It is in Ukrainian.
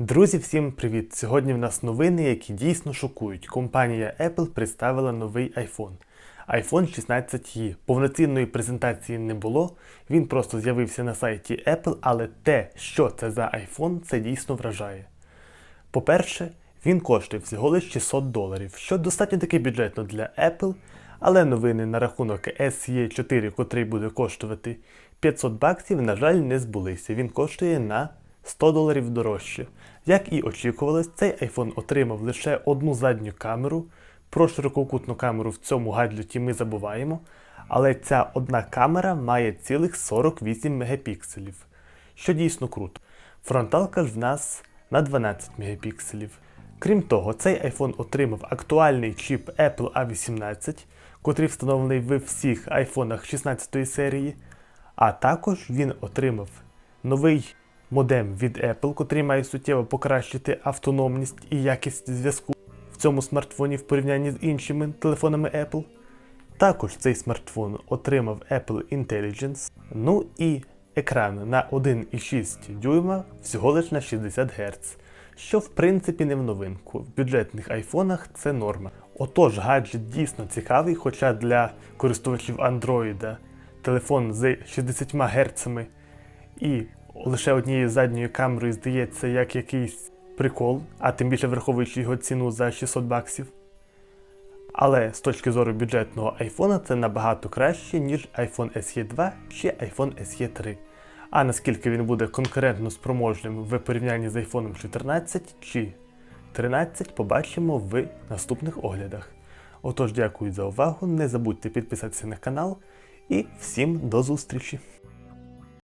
Друзі, всім привіт! Сьогодні в нас новини, які дійсно шокують. Компанія Apple представила новий iPhone. iPhone 16e. Повноцінної презентації не було, він просто з'явився на сайті Apple, але те, що це за iPhone, це дійсно вражає. По-перше, він коштує всього лише 600 доларів, що достатньо таки бюджетно для Apple, але новини на рахунок SE4, котрий буде коштувати 500 баксів, на жаль, не збулися. Він коштує на 100 доларів дорожче. Як і очікувалось, цей iPhone отримав лише одну задню камеру. Про ширококутну камеру в цьому гаджеті ми забуваємо, але ця одна камера має цілих 48 мегапікселів, що дійсно круто. Фронталка ж в нас на 12 мегапікселів. Крім того, цей iPhone отримав актуальний чіп Apple A18, котрий встановлений в всіх айфонах 16 серії, а також він отримав новий модем від Apple, котрий має суттєво покращити автономність і якість зв'язку в цьому смартфоні в порівнянні з іншими телефонами Apple. Також цей смартфон отримав Apple Intelligence, ну і екран на 1,6 дюйма всього лиш на 60 Гц, що в принципі не в новинку. В бюджетних айфонах це норма. Отож, гаджет дійсно цікавий, хоча для користувачів Android телефон з 60 Гц і лише однією задньою камерою здається як якийсь прикол, а тим більше враховуючи його ціну за 600 баксів. Але з точки зору бюджетного айфона це набагато краще, ніж iPhone SE 2 чи iPhone SE 3. А наскільки він буде конкурентно спроможним в порівнянні з iPhone 14 чи 13, побачимо в наступних оглядах. Отож, дякую за увагу, не забудьте підписатися на канал і всім до зустрічі!